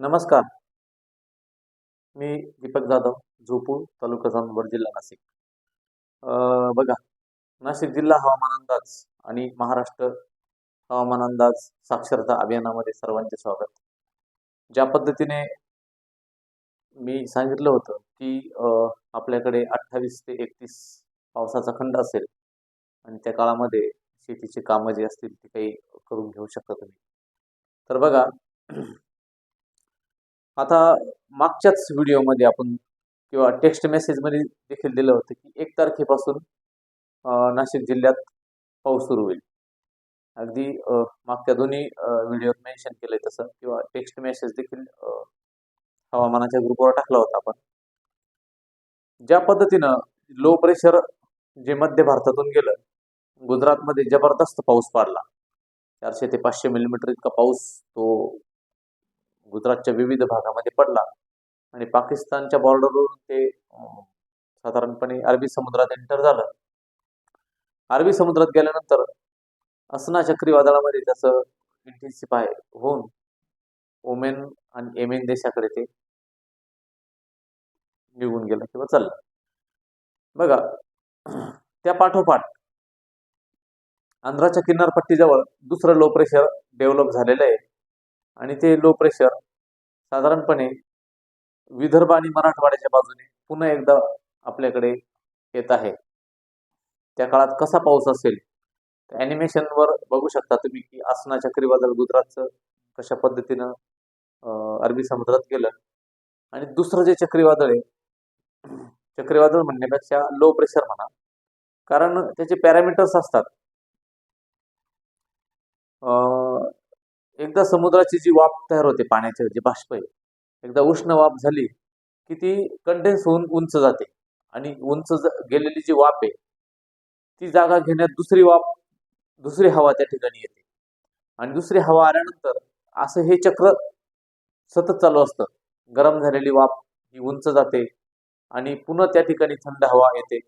नमस्कार. मी दीपक जाधव झोपूर तालुका चांदवड जिल्हा नाशिक. बघा नाशिक जिल्हा हवामान अंदाज आणि महाराष्ट्र हवामान अंदाज साक्षरता अभियानामध्ये सर्वांचे स्वागत. ज्या पद्धतीने मी सांगितलं होतं की आपल्याकडे अठ्ठावीस ते एकतीस पावसाचा खंड असेल आणि त्या काळामध्ये शेतीची कामं जी असतील ती काही करून घेऊ शकता तुम्ही तर बघा आता मागच्याच व्हिडिओमध्ये आपण किंवा टेक्स्ट मेसेजमध्ये देखील दिलं होतं की एक तारखेपासून नाशिक जिल्ह्यात पाऊस सुरू होईल. अगदी मागच्या दोन्ही व्हिडिओत मेन्शन केलंय तसं किंवा टेक्स्ट मेसेज देखील हवामानाच्या ग्रुपवर टाकला होता आपण. ज्या पद्धतीनं लो प्रेशर जे मध्य भारतातून गेलं गुजरातमध्ये जबरदस्त पाऊस पडला. चारशे ते पाचशे मिलीमीटर इतका पाऊस तो गुजरातच्या विविध भागामध्ये पडला. आणि पाकिस्तानच्या बॉर्डरवरून ते साधारणपणे अरबी समुद्रात एंटर झालं. अरबी समुद्रात गेल्यानंतर असना चक्रीवादळामध्ये त्याचं इंटेन्सिफाय होऊन ओमेन आणि एमेन देशाकडे ते निघून गेलं किंवा चाललं. बघा त्या पाठोपाठ आंध्राच्या किनारपट्टीजवळ दुसरं लो प्रेशर डेव्हलप झालेलं आहे. आणि ते लो प्रेशर साधारणपणे विदर्भ आणि मराठवाड्याच्या बाजूने पुन्हा एकदा आपल्याकडे येत आहे. त्या काळात कसा पाऊस असेल? ॲनिमेशनवर बघू शकता तुम्ही की आसना चक्रीवादळ गुजरातचं कशा पद्धतीनं अरबी समुद्रात गेलं. आणि दुसरं जे चक्रीवादळ आहे चक्रीवादळ म्हणण्यापेक्षा लो प्रेशर म्हणा. कारण त्याचे पॅरामीटर्स असतात. एकदा समुद्राची जी वाफ तयार होते पाण्याचे जे बाष्प आहे एकदा उष्ण वाफ झाली की ती कंडेन्स होऊन उंच जाते. आणि उंच ज- गेलेली जी वाफ आहे ती जागा घेण्यात दुसरी वाफ दुसरी हवा त्या ठिकाणी येते. आणि दुसरी हवा आल्यानंतर असं हे चक्र सतत चालू असतं. गरम झालेली वाफ ही उंच जाते आणि पुन्हा त्या ठिकाणी थंड हवा येते.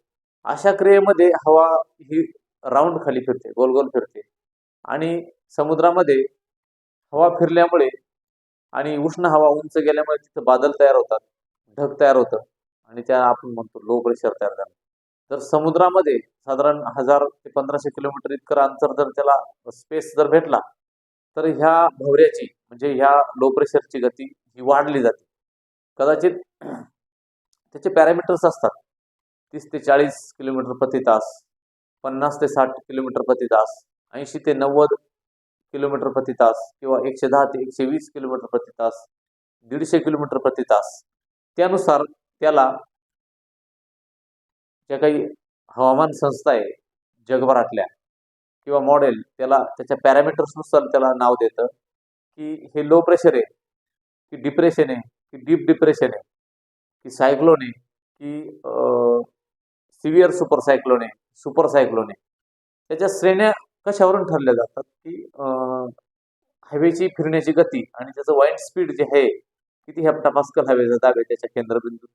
अशा क्रियेमध्ये हवा ही राऊंड खाली फिरते गोल गोल फिरते. आणि समुद्रामध्ये हवा फिरल्यामुळे आणि उष्ण हवा उंच गेल्यामुळे तिथं बादल तयार होतात ढग तयार होतं आणि त्या आपण म्हणतो लो प्रेशर तयार झालं जर समुद्रामध्ये साधारण हजार ते पंधराशे किलोमीटर इतकं अंतर जर त्याला स्पेस जर भेटला तर ह्या भवऱ्याची म्हणजे ह्या लो प्रेशरची गती ही वाढली जाते. कदाचित त्याचे पॅरामीटर्स असतात. तीस ते चाळीस किलोमीटर प्रति तास पन्नास ते साठ किलोमीटर प्रति तास ऐंशी ते नव्वद किलोमीटर प्रति तास किंवा एकशे दहा ते एकशे वीस किलोमीटर प्रति तास दीडशे किलोमीटर प्रति तास. त्यानुसार त्याला ज्या काही हवामान संस्था आहे जगभरातल्या किंवा मॉडेल त्याला त्याच्या पॅरामीटर्सनुसार त्याला नाव देतं की हे लो प्रेशर आहे की डिप्रेशन आहे की डीप डिप्रेशन आहे की सायक्लोन आहे की सिव्हिअर सुपर सायक्लोन आहे सुपर सायक्लोन आहे. त्याच्या श्रेण्या कशावरून ठरल्या जातात की हायवेची हवेची फिरण्याची गती आणि त्याचं वाईट स्पीड जे आहे किती हेप्टापास्कल हवेचा दाब आहे त्याच्या केंद्रबिंदू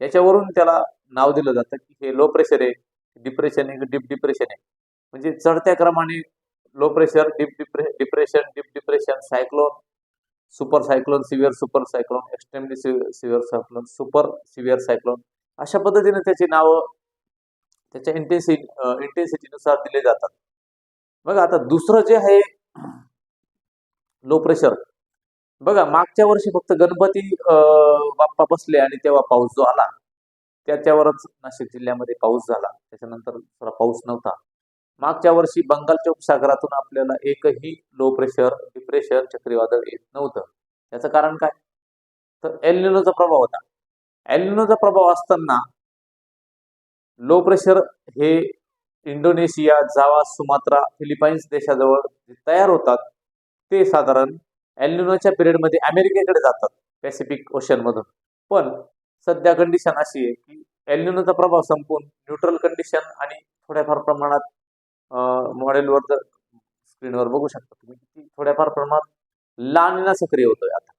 याच्यावरून त्याला नाव दिलं जातं की हे लो प्रेशर आहे डिप्रेशन आहे डीप डिप्रेशन आहे. म्हणजे चढत्या क्रमाने low pressure deep depression depression deep depression cyclone super cyclone severe super cyclone extremely severe cyclone super severe cyclone अशा पद्धतीने त्याची नावं त्याच्या इंटेन्सि इंटेन्सिटीनुसार दिले जातात. बघा आता दुसरं जे आहे लो प्रेशर बघा मागच्या वर्षी फक्त गणपती बाप्पा बसले आणि तेव्हा पाऊस जो आला त्याच्यावरच नाशिक जिल्ह्यामध्ये पाऊस झाला. त्याच्यानंतर थोडा पाऊस नव्हता. मागच्या वर्षी बंगालच्या उपसागरातून आपल्याला एकही लो प्रेशर डिप्रेशन चक्रीवादळ येत नव्हतं. त्याचं कारण काय? तर एलनिनोचा प्रभाव होता. एलनिनोचा प्रभाव असताना लो प्रेशर हे इंडोनेशिया जावा सुमात्रा फिलिपाईन्स देशाजवळ जे तयार होतात ते साधारण एल्निनोच्या पिरियडमध्ये अमेरिकेकडे जातात पॅसिफिक ओशनमधून. पण सध्या कंडिशन अशी आहे की एल्निनोचा प्रभाव संपून न्यूट्रल कंडिशन आणि थोड्याफार प्रमाणात मॉडेलवर जर स्क्रीनवर बघू शकता तुम्ही की थोड्याफार प्रमाणात लानिना सक्रिय होतोय आता.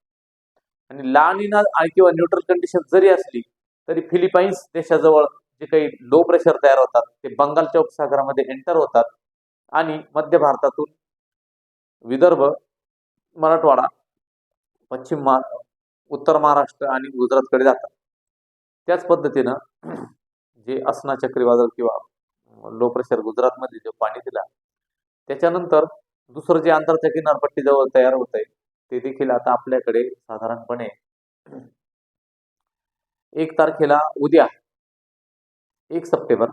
आणि लानिना किंवा न्यूट्रल कंडिशन जरी असली तरी फिलिपाईन्स देशाजवळ जे काही लो प्रेशर तयार होतात ते बंगालच्या उपसागरामध्ये एंटर होतात. आणि मध्य भारतातून विदर्भ मराठवाडा पश्चिम मा उत्तर महाराष्ट्र आणि गुजरातकडे जातात. त्याच पद्धतीनं जे असना चक्रीवादळ किंवा लो प्रेशर गुजरातमध्ये जो पाणी दिला त्याच्यानंतर दुसरं जे आंतरच्या किनारपट्टीजवळ तयार होत आहे ते देखील आता आपल्याकडे साधारणपणे एक तारखेला उद्या एक सप्टेंबर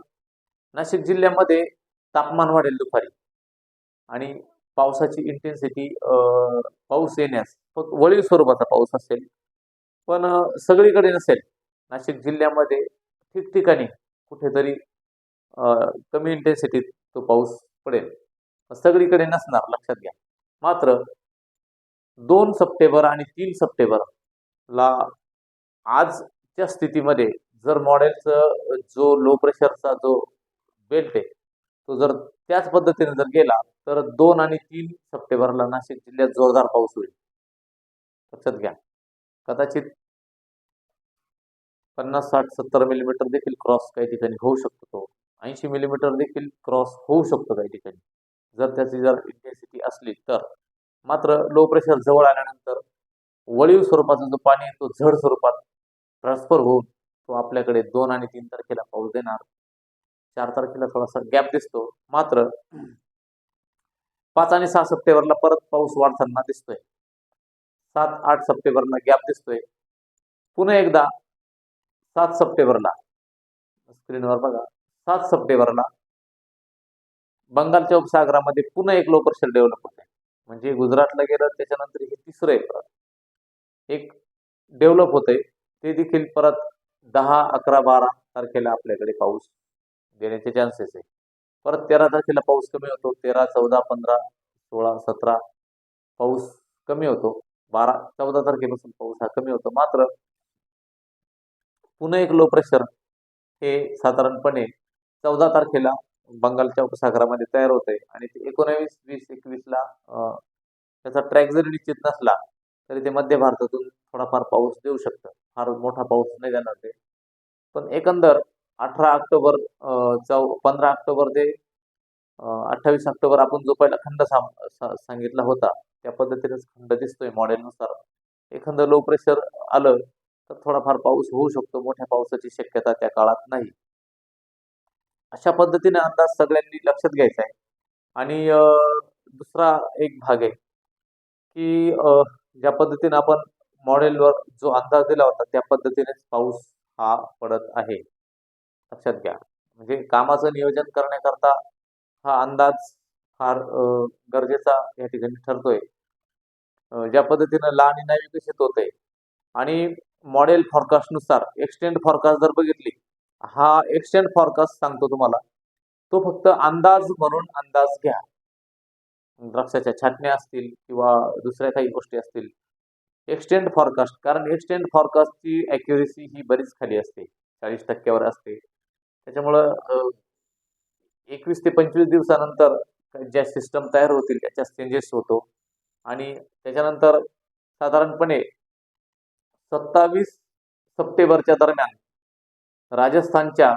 नाशिक जिल्ह्यामध्ये तापमान वाढेल दुपारी. आणि पावसाची इंटेन्सिटी पाऊस येण्यास फक्त वळीव स्वरूपाचा पाऊस असेल पण सगळीकडे नसेल नाशिक जिल्ह्यामध्ये ठिकठिकाणी कुठेतरी कमी इंटेन्सिटीत तो पाऊस पडेल. सगळीकडे नसणार लक्षात घ्या. मात्र दोन सप्टेंबर आणि तीन सप्टेंबरला आजच्या स्थितीमध्ये जर मॉडेलचं जो लो प्रेशरचा जो बेल्ट आहे तो जर त्याच पद्धतीने जर गेला तर दोन आणि तीन सप्टेंबरला नाशिक जिल्ह्यात जोरदार पाऊस होईल. लक्षात घ्या. कदाचित पन्नास साठ सत्तर मिलीमीटर देखील क्रॉस काही ठिकाणी होऊ शकतो तो. ऐंशी मिलीमीटर देखील क्रॉस होऊ शकतो काही ठिकाणी. जर त्याची जर इंटेन्सिटी असली तर. मात्र लो प्रेशर जवळ आल्यानंतर वळीव स्वरूपाचा जो पाणी आहे तो झड स्वरूपात ट्रान्सफर होऊन तो आपल्याकडे दोन आणि तीन तारखेला पाऊस देणार. चार तारखेला थोडासा गॅप दिसतो. मात्र पाच आणि सहा सप्टेंबरला परत पाऊस वाढताना दिसतोय. सात आठ सप्टेंबरला गॅप दिसतोय. पुन्हा एकदा सात सप्टेंबरला स्क्रीनवर बघा. सात सप्टेंबरला बंगालच्या उपसागरामध्ये पुन्हा एक लो प्रेशर डेव्हलप होते म्हणजे गुजरातला गेलं त्याच्यानंतर हे तिसरं परत. एक डेव्हलप होते ते देखील परत दहा अकरा बारा तारखेला आपल्याकडे पाऊस देण्याचे चान्सेस आहे. परत तेरा तारखेला पाऊस कमी होतो. तेरा चौदा पंधरा सोळा सतरा पाऊस कमी होतो. बारा चौदा तारखेपासून पाऊस हा कमी होतो. मात्र पुन्हा एक लो प्रेशर हे साधारणपणे चौदा तारखेला बंगालच्या उपसागरामध्ये तयार होते आणि ते एकोणावीस वीस एकवीसला त्याचा ट्रॅक जरी निश्चित नसला तरी ते मध्य भारतातून थोडाफार पाऊस देऊ शकतं. फार मोठा पाऊस नाही देणार ते. पण एकंदर अठरा ऑक्टोबर चौ पंधरा ऑक्टोबर ते अठ्ठावीस ऑक्टोबर आपण जो पहिला खंड साम- सा- सांगितला होता त्या पद्धतीनेच खंड दिसतोय मॉडेलनुसार एखादं लो प्रेशर आलं तर थोडाफार पाऊस होऊ शकतो मोठ्या पावसाची शक्यता त्या काळात नाही. अशा पद्धतीने अंदाज सगळ्यांनी लक्षात घ्यायचा आहे. आणि दुसरा एक भाग आहे की ज्या पद्धतीने आपण मॉडेलवर जो अंदाज दिला होता त्या पद्धतीनेच पाऊस हा पडत आहे. लक्षात घ्या. म्हणजे कामाचं नियोजन करण्याकरता हा अंदाज फार गरजेचा या ठिकाणी ठरतोय. ज्या पद्धतीनं लहान आणि नाही विकसित होते आणि मॉडेल फॉरकास्टनुसार एक्सटेंड फॉरकास्ट जर बघितली हा एक्सटेंड फॉरकास्ट सांगतो तुम्हाला तो फक्त अंदाज म्हणून अंदाज घ्या. द्राक्षाच्या छाटण्या असतील किंवा दुसऱ्या काही गोष्टी असतील एक्सटेंड फॉरकास्ट कारण एक्सटेंड फॉरकास्टची ॲक्युरेसी ही बरीच खाली असते. चाळीस टक्क्यावर असते. त्याच्यामुळं एकवीस ते पंचवीस दिवसानंतर ज्या सिस्टम तयार होतील त्याच्या चेंजेस होतो. आणि त्याच्यानंतर साधारणपणे सत्तावीस सप्टेंबरच्या दरम्यान राजस्थानच्या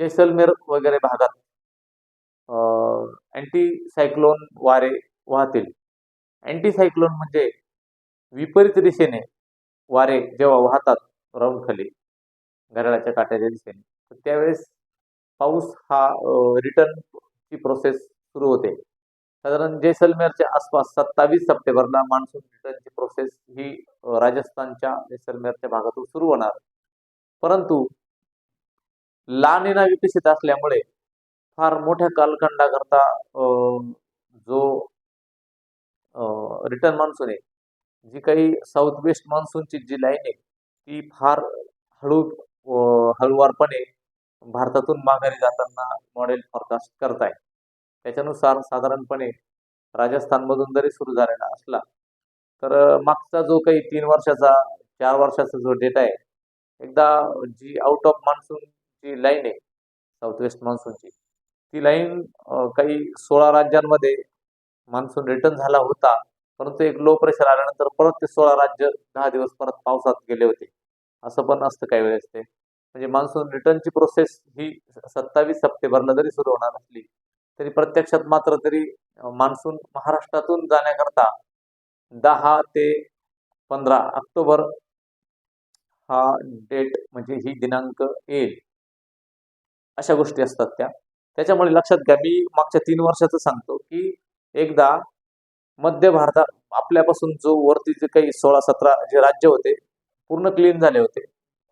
जैसलमेर वगैरे भागात अँटी सायक्लोन वारे वाहतील. अँटी सायक्लोन म्हणजे विपरीत दिशेने वारे जेव्हा वाहतात राऊंड खाली घड्याळाच्या काट्याच्या दिशेने तर त्यावेळेस पाऊस हा रिटर्नची प्रोसेस सुरू होते. साधारण जैसलमेरच्या आसपास सत्तावीस सप्टेंबरला मान्सून रिटर्नची प्रोसेस ही राजस्थानच्या जैसलमेरच्या भागातून सुरू होणार. परंतु लानिना विकसित असल्यामुळे फार मोठ्या कालखंडाकरता जो रिटर्न मान्सून आहे जी काही साऊथ वेस्ट मान्सूनची जी लाईन आहे ती फार हळू हळूवारपणे भारतातून माघारी जाताना मॉडेल फॉरकास्ट करताय. त्याच्यानुसार साधारणपणे राजस्थानमधून जरी सुरू झालेला असला तर मागचा जो काही तीन वर्षाचा चार वर्षाचा जो डेटा आहे एकदा जी आउट ऑफ मान्सूनची लाईन आहे साऊथ वेस्ट मान्सूनची ती लाईन काही सोळा राज्यांमध्ये मान्सून रिटर्न झाला होता. परंतु एक लो प्रेशर आल्यानंतर परत ते सोळा राज्य दहा दिवस परत पावसात गेले होते. असं पण असतं काही वेळेस ते. म्हणजे मान्सून रिटर्नची प्रोसेस ही सत्तावीस सप्टेंबरला जरी सुरू होणार असली तरी प्रत्यक्षात मात्र तरी मान्सून महाराष्ट्रातून जाण्याकरता दहा ते पंधरा ऑक्टोबर हा डेट म्हणजे ही दिनांक येईल. अशा गोष्टी असतात त्या. त्याच्यामुळे लक्षात घ्या मी मागच्या तीन वर्षाचं सांगतो की एकदा मध्य भारतात आपल्यापासून जो वरती जे काही सोळा सतरा जे राज्य होते पूर्ण क्लीन झाले होते.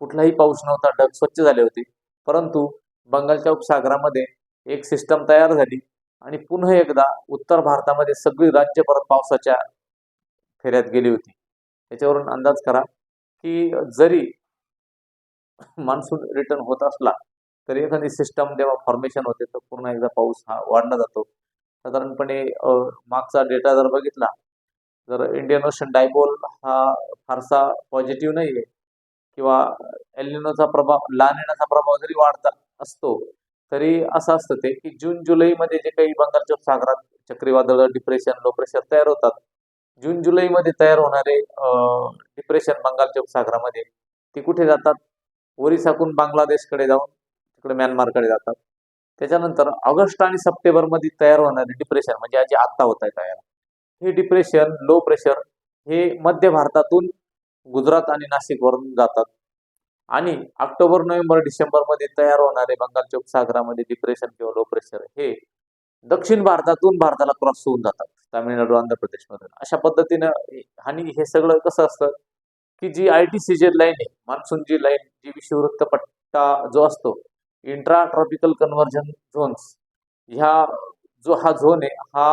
कुठलाही पाऊस नव्हता ढग स्वच्छ झाले होते. परंतु बंगालच्या उपसागरामध्ये एक सिस्टम तयार झाली आणि पुन्हा एकदा उत्तर भारतामध्ये सगळी राज्य परत पावसाच्या फेऱ्यात गेली होती. त्याच्यावरून अंदाज करा की जरी मान्सून रिटर्न होत असला तरी एखादी सिस्टम जेव्हा फॉर्मेशन होते तर पूर्ण एकदा पाऊस हा वाढला जातो. साधारणपणे मागचा डेटा जर बघितला जर इंडियन ओशन डायपोल हा फारसा पॉझिटिव्ह नाही आहे किंवा एलिनोचा प्रभाव लहान येण्याचा प्रभाव जरी वाढता असतो तरी असं असतं ते की जून जुलैमध्ये जे काही बंगालच्या सागरात चक्रीवादळ डिप्रेशन लो प्रेशर तयार होतात जून जुलैमध्ये तयार होणारे डिप्रेशन बंगालच्या उपसागरामध्ये ते कुठे जातात? ओरिसाकून बांगलादेशकडे जाऊन तिकडे म्यानमारकडे जातात. त्याच्यानंतर ऑगस्ट आणि सप्टेंबरमध्ये तयार होणारे डिप्रेशन म्हणजे जे आत्ता होत आहे तयार. हे डिप्रेशन लो प्रेशर हे मध्य भारतातून गुजरात आणि नाशिकवरून जातात. आणि ऑक्टोबर नोव्हेंबर डिसेंबरमध्ये तयार होणारे बंगालच्या उपसागरामध्ये डिप्रेशन किंवा लो प्रेशर हे दक्षिण भारतातून भारताला क्रॉस होऊन जातात. तामिळनाडू आंध्र प्रदेशमधून. अशा पद्धतीनं आणि हे सगळं कसं असतं की जी आय टी सी जे लाईन आहे मान्सूनची लाईन जी विषुववृत्त पट्टा जो असतो इंट्रा ट्रॉपिकल कन्व्हर्जन झोन्स ह्या जो हा झोन आहे हा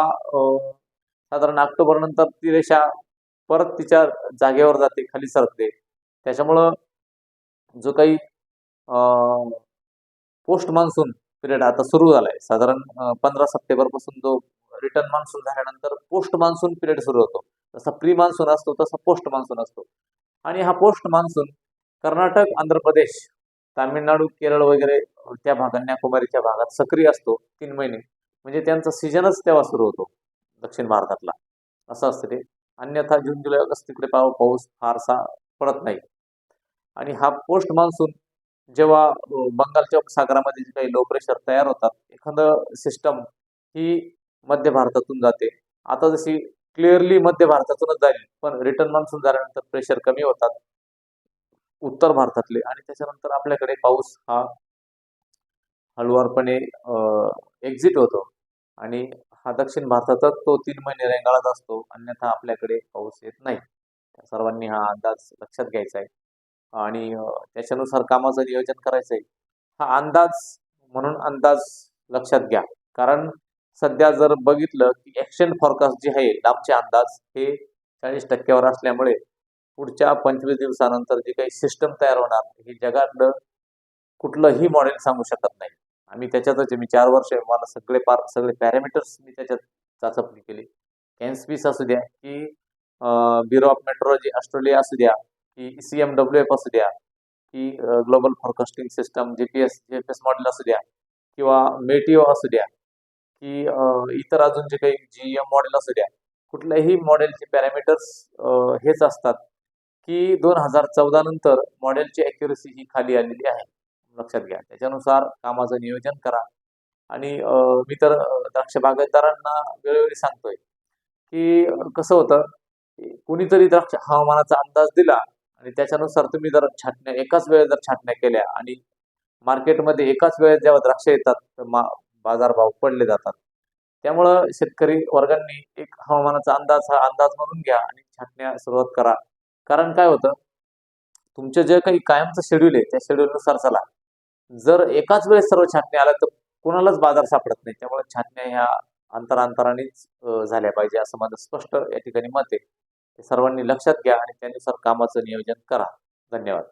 साधारण ऑक्टोबर नंतर ती रेषा परत तिच्या जागेवर जाते खाली सरकते. त्याच्यामुळं जो काही पोस्ट मान्सून पिरियड आता सुरू झालाय. साधारण पंधरा सप्टेंबरपासून जो रिटर्न मान्सून झाल्यानंतर पोस्ट मान्सून पिरियड सुरू होतो. जसा प्री मान्सून असतो तसा पोस्ट मान्सून असतो. आणि हा पोस्ट मान्सून कर्नाटक आंध्र प्रदेश तामिळनाडू केरळ वगैरे त्या भागात कन्याकुमारीच्या भागात सक्रिय असतो तीन महिने. म्हणजे त्यांचा सीजनच तेव्हा सुरू होतो दक्षिण भारतातला. असं असतं ते. अन्यथा जून जुलै ऑगस्ट तिकडे पाव पाऊस फारसा पडत नाही. आणि हा पोस्ट मान्सून जेव्हा बंगालच्या उपसागरामध्ये जे काही लो प्रेशर तयार होतात एखादं सिस्टम ही मध्य भारतातून जाते. आता जशी क्लिअरली मध्य भारतातूनच जाईल पण रिटर्न मान्सून झाल्यानंतर प्रेशर कमी होतात. उत्तर भारतातले. आणि त्याच्यानंतर आपल्याकडे पाऊस हा हळुवारपणे एक्झिट होतो. आणि हा दक्षिण भारतातच तो तीन महिने रेंगाळत असतो. अन्यथा आपल्याकडे पाऊस येत नाही. सर्वांनी हा अंदाज लक्षात घ्यायचा आहे. आणि त्याच्यानुसार कामाचं नियोजन करायचं आहे हा अंदाज म्हणून अंदाज लक्षात घ्या. कारण सध्या जर बघितलं की ॲक्शन फॉरकास्ट जे आहे लांबचे अंदाज हे चाळीस टक्क्यावर असल्यामुळे पुढच्या पंचवीस दिवसानंतर जे काही सिस्टम तयार होणार हे जगातलं कुठलंही मॉडेल सांगू शकत नाही. आम्ही त्याच्यातच मी चार वर्ष मला सगळे पार सगळे पॅरामीटर्स मी त्याच्यात चाचपणी केली. कॅन्सपीस असू द्या की ब्युरो ऑफ मेट्रोलॉजी ऑस्ट्रेलिया असू द्या की सी एम डब्ल्यू एफ असू द्या की global forecasting system G P S G P S model असू द्या किंवा मेटिओ असू द्या की इतर अजून जे काही जी एम मॉडेल असू द्या. कुठल्याही मॉडेलचे पॅरामीटर्स हेच असतात. की दोन हजार चौदा नंतर मॉडेलची ॲक्युरसी ही खाली आलेली आहे. लक्षात घ्या. त्याच्यानुसार कामाचं नियोजन करा. आणि मी तर द्राक्ष बागायतदारांना वेळोवेळी सांगतोय की कसं होतं कुणीतरी द्राक्ष हवामानाचा अंदाज दिला आणि त्याच्यानुसार तुम्ही जर छाटण्या एकाच वेळेस जर छाटण्या केल्या आणि मार्केटमध्ये एकाच वेळेस जेव्हा द्राक्ष येतात तर मा बाजारभाव पडले जातात. त्यामुळं शेतकरी वर्गांनी एक हवामानाचा अंदाज हा अंदाज म्हणून घ्या आणि छाटण्या सुरुवात करा. कारण काय होतं? तुमचं जे काही कायमचं शेड्यूल आहे त्या शेड्यूलनुसार चला. जर एकाच वेळेस सर्व छाटणी आल्या तर कोणालाच बाजार सापडत नाही. त्यामुळे छाटण्या ह्या अंतरांतरानेच झाल्या पाहिजे असं माझं स्पष्ट या ठिकाणी मत आहे. सर्वांनी लक्षात घ्या आणि त्यानुसार कामाचं नियोजन करा. धन्यवाद.